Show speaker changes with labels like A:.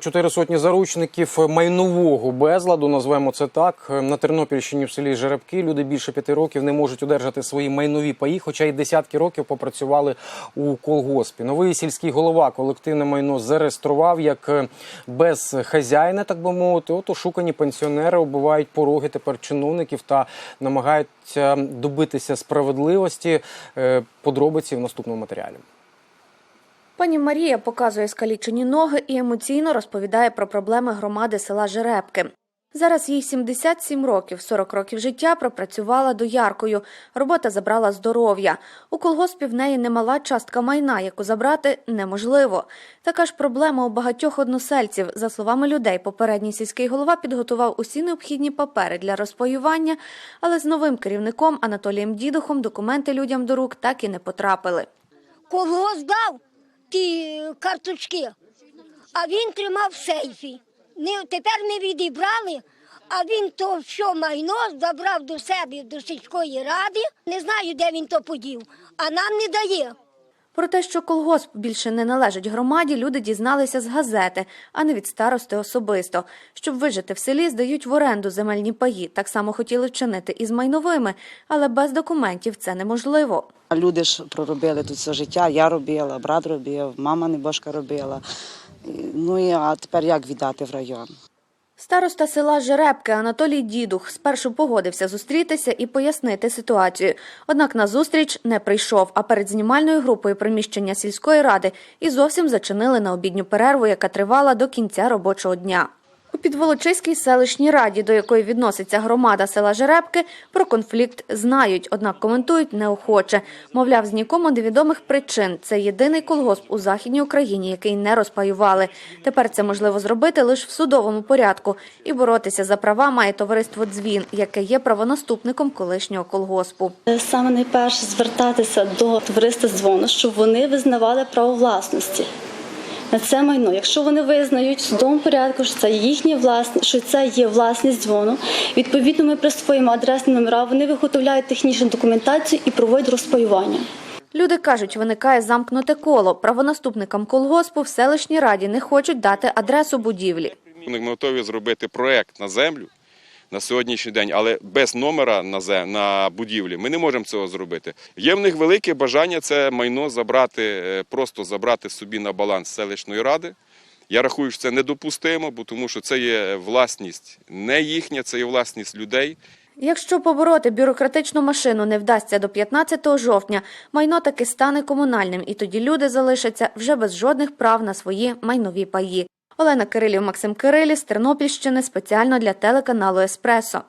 A: Чотири сотні заручників майнового безладу, назвемо це так. На Тернопільщині в селі Жеребки люди більше п'яти років не можуть одержати свої майнові паї, хоча й десятки років попрацювали у колгоспі. Новий сільський голова колективне майно зареєстрував як безхазяйне, так би мовити. От ошукані пенсіонери оббивають пороги тепер чиновників та намагаються добитися справедливості. Е, Подробиці в наступному матеріалі.
B: Пані Марія показує скалічені ноги і емоційно розповідає про проблеми громади села Жеребки. Зараз їй 77 років, 40 років життя пропрацювала дояркою. Робота забрала здоров'я. У колгоспі в неї немала частка майна, яку забрати неможливо. Така ж проблема у багатьох односельців. За словами людей, попередній сільський голова підготував усі необхідні папери для розпаювання, але з новим керівником Анатолієм Дідухом документи людям до рук так і не потрапили.
C: Колгосп дав ті карточки, а він тримав в сейфі. Не, тепер не відібрали, а він то все майно забрав до себе до сільської ради. Не знаю, де він то подів, а нам не дає.
B: Про те, що колгосп більше не належить громаді, люди дізналися з газети, а не від старости особисто. Щоб вижити в селі, здають в оренду земельні паї. Так само хотіли вчинити і з майновими, але без документів це неможливо.
D: Люди ж проробили тут все життя. Я робила, брат робив, мама небожка робила. Ну і а тепер як віддати в район?
B: Староста села Жеребки Анатолій Дідух спершу погодився зустрітися і пояснити ситуацію. Однак на зустріч не прийшов, а перед знімальною групою приміщення сільської ради і зовсім зачинили на обідню перерву, яка тривала до кінця робочого дня. Підволочиській селищній раді, до якої відноситься громада села Жеребки, про конфлікт знають, однак коментують неохоче. Мовляв, з нікому невідомих причин. Це єдиний колгосп у Західній Україні, який не розпаювали. Тепер це можливо зробити лише в судовому порядку. І боротися за права має товариство Дзвін, яке є правонаступником колишнього колгоспу.
E: Саме найперше звертатися до товариства дзвону, щоб вони визнавали право власності це майно. Якщо вони визнають в судовому порядку, що це їхня власність, що це є власність дзвону, відповідно ми присвоїмо адресні номера, вони виготовляють технічну документацію і проводять розпаювання.
B: Люди кажуть, виникає замкнуте коло. Правонаступникам колгоспу в селищній раді не хочуть дати адресу будівлі.
F: Ми готові зробити проект на землю на сьогоднішній день, але без номера на на будівлі ми не можемо цього зробити. Є в них велике бажання це майно забрати, е, просто забрати собі на баланс селищної ради. Я рахую, що це недопустимо, бо тому що це є власність не їхня, це є власність людей.
B: Якщо побороти бюрократичну машину не вдасться до 15 жовтня, майно таки стане комунальним, і тоді люди залишаться вже без жодних прав на свої майнові паї. Олена Кирилів, Максим Кирилі з Тернопільщини спеціально для телеканалу Еспресо.